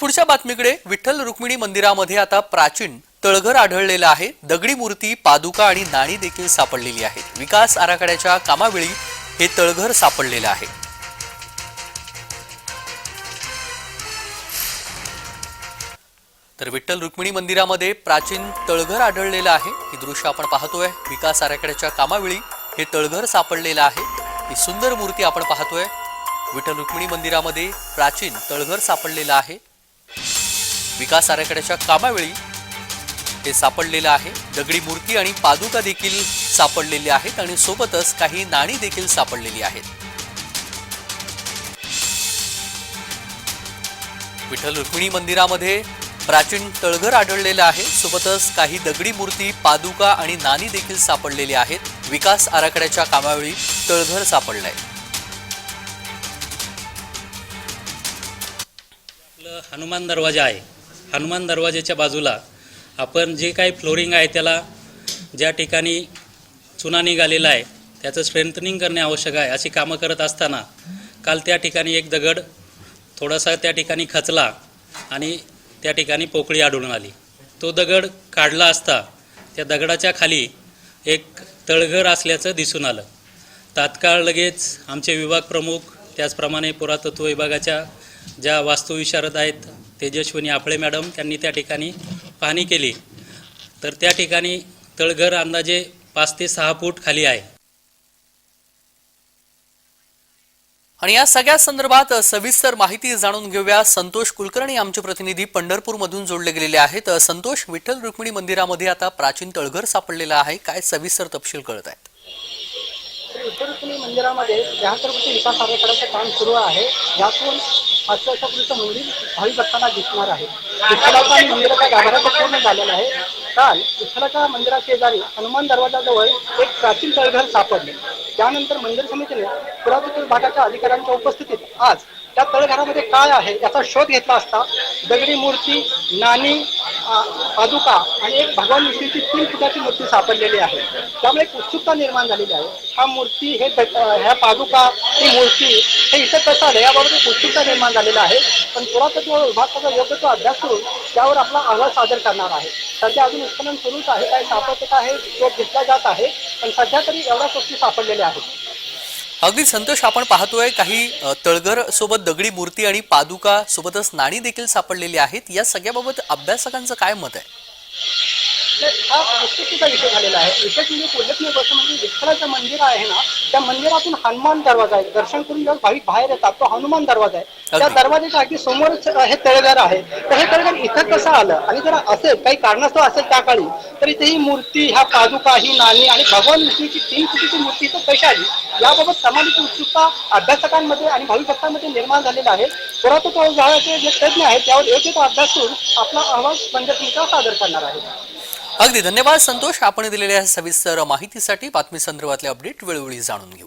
पुढच्या बातमीकडे विठ्ठल रुक्मिणी मंदिरामध्ये आता प्राचीन तळघर आढळलेलं आहे. दगडी मूर्ती पादुका आणि नाणी देखील सापडलेली आहेत. विकास आराखड्याच्या कामावेळी हे तळघर सापडलेलं आहे. तर विठ्ठल रुक्मिणी मंदिरामध्ये प्राचीन तळघर आढळलेलं आहे. ही दृश्य आपण पाहतोय. विकास आराखड्याच्या कामावेळी हे तळघर सापडलेलं आहे. ही सुंदर मूर्ती आपण पाहतोय. विठ्ठल रुक्मिणी मंदिरामध्ये प्राचीन तळघर सापडलेलं आहे. विकास आराखड्याच्या कामावेळी हे सापडलेलं आहे. दगडी मूर्ती आणि पादुका देखील सापडलेली आहेत आणि सोबतच काही नाणी देखील सापडलेली आहेत. विठ्ठल रुक्मिणी मंदिरामध्ये प्राचीन तळघर आढळलेलं आहे. सोबतच काही दगडी मूर्ती पादुका आणि नाणी देखील सापडलेली आहेत. विकास आराखड्याच्या कामावेळी तळघर सापडलंय. आपलं हनुमान दरवाजा आहे. हनुमान दरवाजेच्या बाजूला आपण जे काही फ्लोरिंग आहे त्याला ज्या ठिकाणी चुना निघालेला आहे त्याचं स्ट्रेंथनिंग करणे आवश्यक आहे अशी कामं करत असताना काल त्या ठिकाणी एक दगड थोडासा त्या ठिकाणी खचला आणि त्या ठिकाणी पोकळी आढळून आली. तो दगड काढला असता त्या दगडाच्या खाली एक तळघर असल्याचं दिसून आलं. तात्काळ लगेच आमचे विभाग प्रमुख त्याचप्रमाणे पुरातत्व विभागाच्या ज्या वास्तुविशारद आहेत तेजस्विनी आपळे मॅडम त्यांनी त्या ठिकाणी पाहणी केली. तर त्या ठिकाणी तळघर अंदाजे पाच ते सहा फूट खाली आहे. आणि या सगळ्या संदर्भात सविस्तर माहिती जाणून घेऊया. संतोष कुलकर्णी आमचे प्रतिनिधी पंढरपूरमधून जोडले गेलेले आहेत. संतोष विठ्ठल रुक्मिणी मंदिरामध्ये आता प्राचीन तळघर सापडलेलं आहे. काय सविस्तर तपशील कळत आहेत? श्री विठ्ठलरुक्मिणी मंदिरामध्ये विकास आराखड्याचं काम सुरू आहे यातून पाचशे वर्षापूर्वीचं मंदिर भावी भक्तांना दिसणार आहे. विठ्ठलाचा आणि मंदिराच्या गाभाऱ्याचं पूर्ण झालेला आहे. काल विठ्ठलाच्या मंदिराच्या शेजारी हनुमान दरवाजाजवळ एक प्राचीन तळघर सापडले. त्यानंतर मंदिर समितीने पुरातत्व विभागाच्या अधिकाऱ्यांच्या उपस्थितीत आज त्या तळघरामध्ये काय आहे याचा शोध घेतला असता दगडी मूर्ती नाणी पादुका आणि एक भगवान विष्णूची तीन फुटाची मूर्ती सापडलेली आहे. त्यामुळे एक उत्सुकता निर्माण झालेली आहे. हा मूर्ती हे ह्या पादुका ही मूर्ती हे इथं कसं आलं याबाबत एक उत्सुकता निर्माण झालेला आहे. पण पुरातत्व विभागाचा योग्य तो अभ्यास करून त्यावर आपला अहवाल सादर करणार आहे. सध्या अजून उत्खनन सुरूच आहे काय सापडत का हे शोध घेतला जात आहे. पण सध्या तरी एवढ्या गोष्टी सापडलेल्या आहेत. अगदी संतोष आपण पाहतोय काही अ, तळघर सोबत दगडी मूर्ती आणि पादुका सोबतच नाणी देखील सापडलेली आहेत. या सगळ्याबाबत अभ्यासकांचं काय मत आहे? तर हा वस्तुस्थितीचा विषय झालेला आहे. विशेष म्हणजे उल्लेखनीय गोष्ट म्हणजे विठ्ठलाचं मंदिर आहे ना त्या मंदिरातून हनुमान दरवाजा आहे. दर्शन करून जेव्हा भाविक बाहेर येतात तो हनुमान दरवाजा आहे. त्या. दरवाजाच्या अगदी समोरच हे तळघर आहे. तर हे तळघर इथं कसं आलं? आणि जर असेल काही कारणास्तव असेल त्या काळी तर इथे ही मूर्ती ह्या पादुका ही नाणी आणि भगवान विष्णूची तीन फुटीची मूर्ती इथं कशी आली? याबाबत समाजाची उत्सुकता अभ्यासकांमध्ये आणि भाविक भक्तांमध्ये निर्माण झालेला आहे. पुरातत्व विभागाचे जे तज्ज्ञ आहेत त्यावर योग्य तो अभ्यास करून आपला अहवाल पंचायतीचा सादर करणार आहे अगदी धन्यवाद संतोष. आपण दिलेल्या सविस्तर माहितीसाठी बातमी संदर्भातले अपडेट वेळोवेळी जाणून घेऊ.